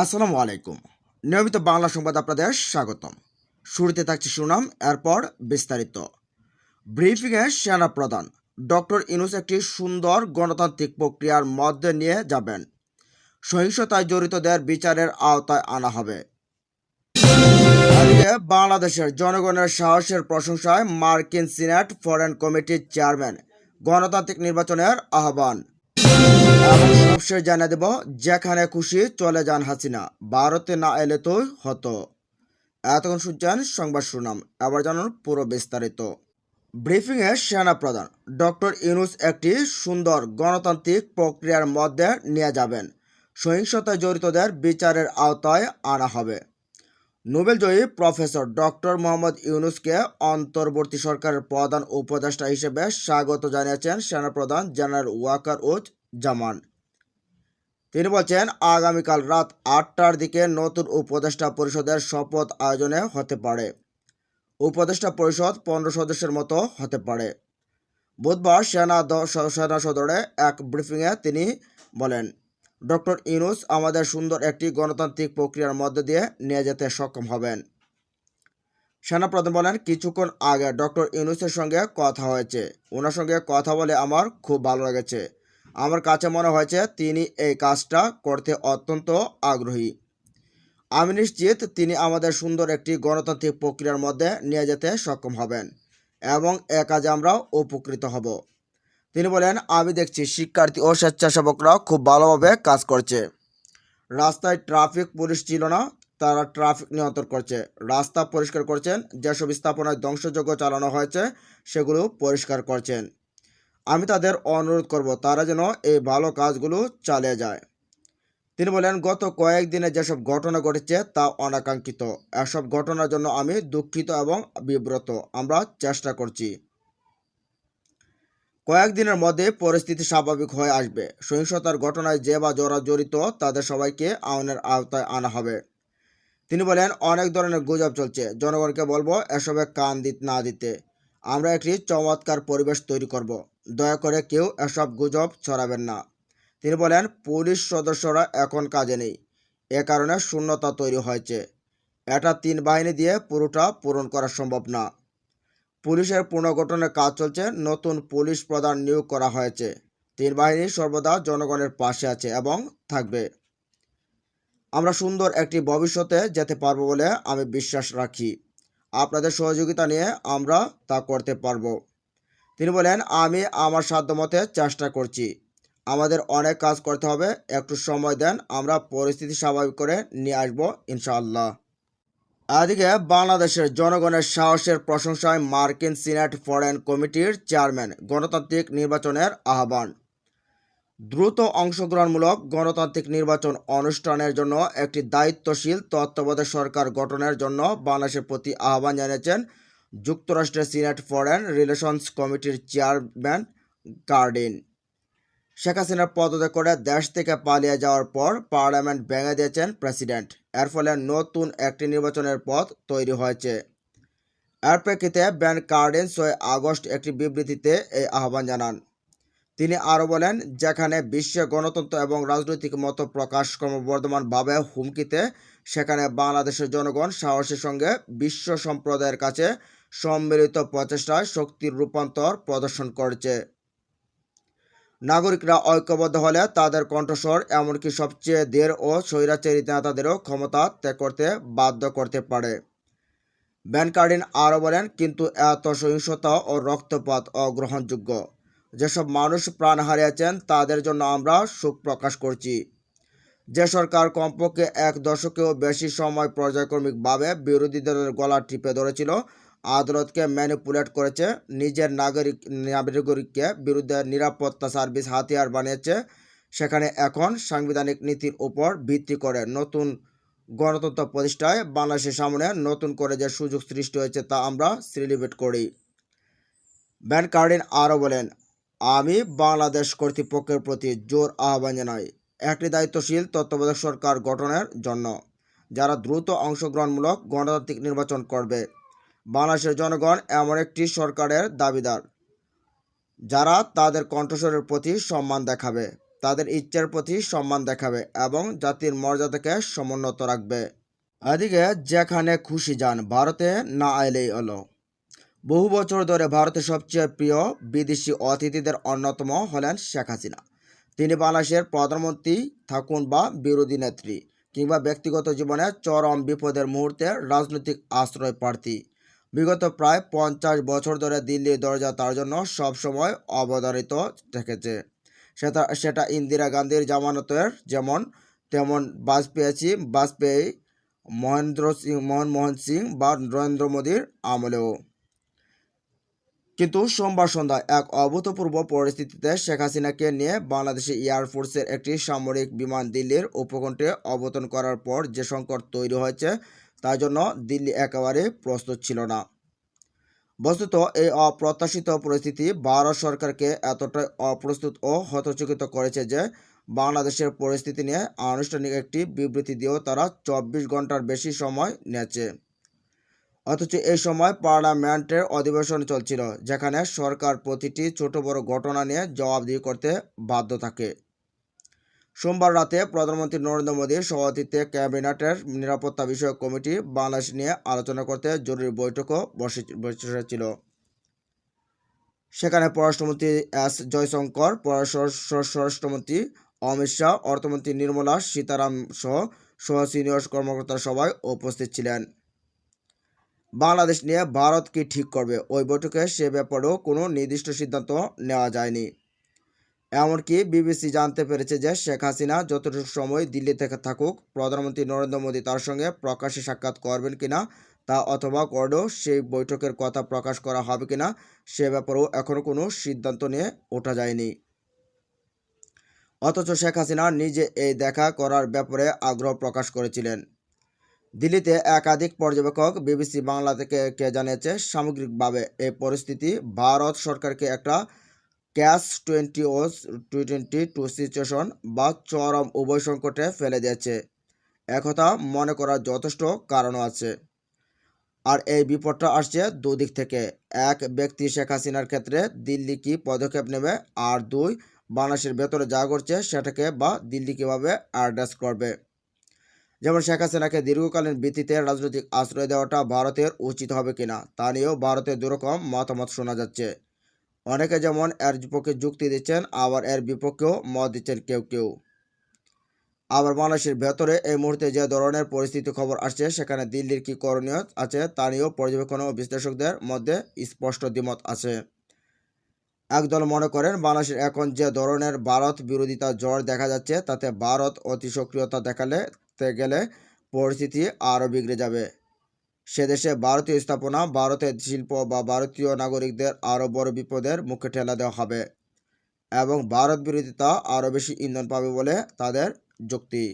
আসসালামু আলাইকুম। নিয়মিত বাংলা সংবাদ আপনাদের স্বাগতম। শুরুতে থাকছে সুনাম, এরপর বিস্তারিত। ব্রিফিংয়ে সেনা প্রধান ডক্টর ইনুস একটি সুন্দর গণতান্ত্রিক প্রক্রিয়ার মধ্যে নিয়ে যাবেন। সহিংসতায় জড়িতদের বিচারের আওতায় আনা হবে। বাংলাদেশের জনগণের সাহসের প্রশংসায় মার্কিন সিনেট ফরেন কমিটির চেয়ারম্যান গণতান্ত্রিক নির্বাচনের আহ্বান। সবশেষ জানিয়ে দেব, যেখানে খুশি চলে যান হাসিনা। ভারতে না এলে তো হতো। এতক্ষণ শুনছেন সংবাদ শুনাম এবার জানুন পুরো বিস্তারিত। ব্রিফিংয়ে সেনা প্রধান ডক্টর ইউনুস একটি সুন্দর গণতান্ত্রিক প্রক্রিয়ার মধ্যে নিয়ে যাবেন। সহিংসতায় জড়িতদের বিচারের আওতায় আনা হবে। নোবেলজয়ী প্রফেসর ডক্টর মোহাম্মদ ইউনুসকে অন্তর্বর্তী সরকারের প্রধান উপদেষ্টা হিসেবে স্বাগত জানিয়েছেন সেনাপ্রধান জেনারেল ওয়াকার উজ জামান। তিনি বলছেন, আগামীকাল রাত আটটার দিকে নতুন উপদেষ্টা পরিষদের শপথ আয়োজনে হতে পারে। উপদেষ্টা পরিষদ পনেরো সদস্যের মতো হতে পারে। বুধবার সেনা সেনা সদরে এক ব্রিফিংয়ে তিনি বলেন, ডক্টর ইউনুস আমাদের সুন্দর একটি গণতান্ত্রিক প্রক্রিয়ার মধ্যে দিয়ে নিয়ে যেতে সক্ষম হবেন। সেনাপ্রধান বলেন, কিছুক্ষণ আগে ডক্টর ইউনুসের সঙ্গে কথা হয়েছে। ওনার সঙ্গে কথা বলে আমার খুব ভালো লেগেছে। আমার কাছে মনে হয়েছে তিনি এই কাজটা করতে অত্যন্ত আগ্রহী। আমি নিশ্চিত তিনি আমাদের সুন্দর একটি গণতান্ত্রিক প্রক্রিয়ার মধ্যে নিয়ে যেতে সক্ষম হবেন এবং এ কাজে আমরা উপকৃত হব। তিনি বলেন, আমি দেখছি শিক্ষার্থী ও স্বেচ্ছাসেবকরাও খুব ভালোভাবে কাজ করছে। রাস্তায় ট্রাফিক পুলিশ ছিল না, তারা ট্রাফিক নিয়ন্ত্রণ করছে। রাস্তা পরিষ্কার করছেন, যেসব স্থাপনায় ধ্বংসযজ্ঞ চালানো হয়েছে, সেগুলো পরিষ্কার করছেন। আমি তাদের অনুরোধ করব, তারা যেন এই ভালো কাজগুলো চালিয়ে যায়। তিনি বলেন, গত কয়েকদিনে যেসব ঘটনা ঘটেছে তা অনাকাঙ্ক্ষিত। এসব ঘটনার জন্য আমি দুঃখিত এবং বিব্রত। আমরা চেষ্টা করছি। কয়েকদিনের মধ্যে পরিস্থিতি স্বাভাবিক হয়ে আসবে। সহিংসতার ঘটনায় যে বা যারা জড়িত, তাদের সবাইকে আইনের আওতায় আনা হবে। তিনি বলেন, অনেক ধরনের গুজব চলছে। জনগণকে বলব, এসবে কান দিত না দিতে। আমরা একটি চমৎকার পরিবেশ তৈরি করব। দয়া করে কেউ এসব গুজব ছড়াবেন না। তিনি বলেন, পুলিশ সদস্যরা এখন কাজে নেই। এ কারণে শূন্যতা তৈরি হয়েছে। এটা তিন বাহিনী দিয়ে পুরোটা পূরণ করা সম্ভব না। পুলিশের পুনর্গঠনের কাজ চলছে। নতুন পুলিশ প্রধান নিয়োগ করা হয়েছে। তিন বাহিনী সর্বদা জনগণের পাশে আছে এবং থাকবে। আমরা সুন্দর একটি ভবিষ্যতে যেতে পারব বলে আমি বিশ্বাস রাখি। আপনাদের সহযোগিতা নিয়ে আমরা তা করতে পারব। তিনি বলেন, আমি আমার সাধ্যমতে চেষ্টা করছি। আমাদের অনেক কাজ করতে হবে। একটু সময় দেন, আমরা পরিস্থিতি স্বাভাবিক করে নিয়ে আসব, ইনশাআল্লাহ। এদিকে বাংলাদেশের জনগণের সাহসের প্রশংসায় মার্কিন সিনেট ফরেন কমিটির চেয়ারম্যান গণতান্ত্রিক নির্বাচনের আহ্বান। দ্রুত অংশগ্রহণমূলক গণতান্ত্রিক নির্বাচন অনুষ্ঠানের জন্য একটি দায়িত্বশীল তত্ত্বাবধায়ক সরকার গঠনের জন্য বাংলাদেশের প্রতি আহ্বান জানিয়েছেন যুক্তরাষ্ট্রের সিনেট ফরেন রিলেশনস কমিটির চেয়ারম্যান গার্ডিন শেখ হাসিনার পদত্যাগ করে দেশ থেকে পালিয়ে যাওয়ার পর পার্লামেন্ট ভেঙে দিয়েছেন প্রেসিডেন্ট। এর ফলে নতুন একটি নির্বাচনের পথ তৈরি হয়েছে। এর প্রেক্ষিতে ব্যান কার্ডেন ছয় আগস্ট একটি বিবৃতিতে এই আহ্বান জানান। তিনি আরও বলেন, যেখানে বিশ্বে গণতন্ত্র এবং রাজনৈতিক মত প্রকাশ ক্রমবর্ধমানভাবে হুমকিতে, সেখানে বাংলাদেশের জনগণ সাহসের সঙ্গে বিশ্ব সম্প্রদায়ের কাছে সম্মিলিত প্রচেষ্টায় শক্তির রূপান্তর প্রদর্শন করছে। নাগরিকরা ঐক্যবদ্ধ হলে তাদের কণ্ঠস্বর এমনকি সবচেয়ে দের ও স্বৈরাচারী নেতাদেরও ক্ষমতা ত্যাগ করতে বাধ্য করতে পারে। ব্যান কার্ডিন আরও বলেন, কিন্তু এত সহিংসতা ও রক্তপাত অগ্রহণযোগ্য। যেসব মানুষ প্রাণ হারিয়েছেন, তাদের জন্য আমরা শোক প্রকাশ করছি। যে সরকার কমপক্ষে এক দশকেও বেশি সময় পর্যায়ক্রমিকভাবে বিরোধী দলের গলা টিপে ধরেছিল আদালতকে ম্যানিপুলেট করেছে। নিজের নাগরিক নাগরিককে বিরুদ্ধে নিরাপত্তা সার্ভিস হাতিয়ার বানিয়েছে। সেখানে এখন সাংবিধানিক নীতির উপর ভিত্তি করে নতুন গণতন্ত্র প্রতিষ্ঠায় বাংলাদেশের সামনে নতুন করে যে সুযোগ সৃষ্টি হয়েছে তা আমরা সেলিব্রেট করি। ব্যান কার্ডিন আরও বলেন, আমি বাংলাদেশ কর্তৃপক্ষের প্রতি জোর আহ্বান জানাই একটি দায়িত্বশীল তত্ত্বাবধায়ক সরকার গঠনের জন্য, যারা দ্রুত অংশগ্রহণমূলক গণতান্ত্রিক নির্বাচন করবে। বাংলাদেশের জনগণ এমন একটি সরকারের দাবিদার, যারা তাদের কণ্ঠস্বরের প্রতি সম্মান দেখাবে, তাদের ইচ্ছার প্রতি সম্মান দেখাবে এবং জাতির মর্যাদাকে সমুন্নত রাখবে। এদিকে যেখানে খুশি যান, ভারতে না এলেই হলো। বহু বছর ধরে ভারতের সবচেয়ে প্রিয় বিদেশি অতিথিদের অন্যতম হলেন শেখ হাসিনা। তিনি বাংলাদেশের প্রধানমন্ত্রী থাকুন বা বিরোধী নেত্রী কিংবা ব্যক্তিগত জীবনে চরম বিপদের মুহূর্তে রাজনৈতিক আশ্রয় প্রার্থী। বিগত প্রায় পঞ্চাশ বছর ধরে দিল্লির দরজা তার জন্য সবসময় অবধারিত থেকেছে সেটা সেটা ইন্দিরা গান্ধীর জামানতের যেমন, তেমন বাজপেয়ী বাজপেয়ী মহেন্দ্র সিং, মনমোহন সিং বা নরেন্দ্র মোদীর আমলেও। কিন্তু সোমবার সন্ধ্যায় এক অভূতপূর্ব পরিস্থিতিতে শেখ হাসিনাকে নিয়ে বাংলাদেশি এয়ারফোর্সের একটি সামরিক বিমান দিল্লির উপকণ্ঠে অবতরণ করার পর যে সংকট তৈরি হয়েছে তার জন্য দিল্লি একেবারে প্রস্তুত ছিল না। বস্তুত এই অপ্রত্যাশিত পরিস্থিতি ভারত সরকারকে এতটাই অপ্রস্তুত ও হতচকিত করেছে যে বাংলাদেশের পরিস্থিতি নিয়ে আনুষ্ঠানিক একটি বিবৃতি দিয়েও তারা চব্বিশ ঘণ্টার বেশি সময় নিয়েছে। অথচ এই সময় পার্লামেন্টের অধিবেশন চলছিল, যেখানে সরকার প্রতিটি ছোট বড় ঘটনা নিয়ে জবাবদিহি করতে বাধ্য থাকে। সোমবার রাতে প্রধানমন্ত্রী নরেন্দ্র মোদীর সভাপতিত্বে ক্যাবিনেটের নিরাপত্তা বিষয়ক কমিটি বাংলাদেশ নিয়ে আলোচনা করতে জরুরি বৈঠকও বসে বসেছিল। সেখানে পররাষ্ট্রমন্ত্রী এস জয়শঙ্কর স্বরাষ্ট্রমন্ত্রী অমিত শাহ, অর্থমন্ত্রী নির্মলা সীতারাম সহ সহ সিনিয়র কর্মকর্তা সবাই উপস্থিত ছিলেন। বাংলাদেশ নিয়ে ভারত কি ঠিক করবে? ওই বৈঠকে সে ব্যাপারেও কোনো নির্দিষ্ট সিদ্ধান্ত নেওয়া যায়নি। এমনকি বিবিসি জানতে পেরেছে যে শেখ হাসিনা যতটুকু সময় দিল্লি থেকে থাকুক, প্রধানমন্ত্রী নরেন্দ্র মোদী তার সঙ্গে প্রকাশ্যে সাক্ষাৎ করবেন কিনা তা অথবা করলেও সেই বৈঠকের কথা প্রকাশ করা হবে কিনা সে ব্যাপারেও এখনও কোনো সিদ্ধান্ত নিয়ে ওঠা যায়নি। অথচ শেখ হাসিনা নিজে এই দেখা করার ব্যাপারে আগ্রহ প্রকাশ করেছিলেন। দিল্লিতে একাধিক পর্যবেক্ষক বিবিসি বাংলা থেকে কে জানিয়েছে, সামগ্রিকভাবে এই পরিস্থিতি ভারত সরকারকে একটা ক্যাশ টোয়েন্টি ও টি টোয়েন্টি টু সিচুয়েশন বা চরম উভয় সংকটে ফেলে দিয়েছে। একথা মনে করার যথেষ্ট কারণও আছে। আর এই বিপদটা আসছে দুদিক থেকে। এক, ব্যক্তি শেখ হাসিনার ক্ষেত্রে দিল্লি কি পদক্ষেপ নেবে? আর দুই, বাংলাদেশের ভেতরে যা করছে সেটাকে বা দিল্লি কীভাবে অ্যাড্রেস করবে? যেমন শেখ হাসিনাকে দীর্ঘকালীন ভিত্তিতে রাজনৈতিক আশ্রয় দেওয়াটা ভারতের উচিত হবে কিনা, তা নিয়েও ভারতের দুরকম মতামত শোনা যাচ্ছে। অনেকে যেমন এর বিপক্ষে যুক্তি দিচ্ছেন, আবার এর বিপক্ষেও মত দিচ্ছেন কেউ কেউ। আবার বাংলাদেশের ভেতরে এই মুহূর্তে যে ধরনের পরিস্থিতি খবর আসছে, সেখানে দিল্লির কী করণীয় আছে তা নিয়েও পর্যবেক্ষণ ও বিশ্লেষকদের মধ্যে স্পষ্ট দ্বিমত আছে। একদল মনে করেন, বাংলাদেশের এখন যে ধরনের ভারত বিরোধিতা জ্বর দেখা যাচ্ছে, তাতে ভারত অতি সক্রিয়তা দেখালে গেলে পরিস্থিতি আরও বিগড়ে যাবে। সে দেশে ভারতীয় স্থাপনা, ভারতের শিল্প বা ভারতীয় নাগরিকদের আরও বড় বিপদের মুখে ঠেলা দেওয়া হবে এবং ভারত বিরোধিতা আরও বেশি ইন্ধন পাবে বলে তাদের যুক্তি।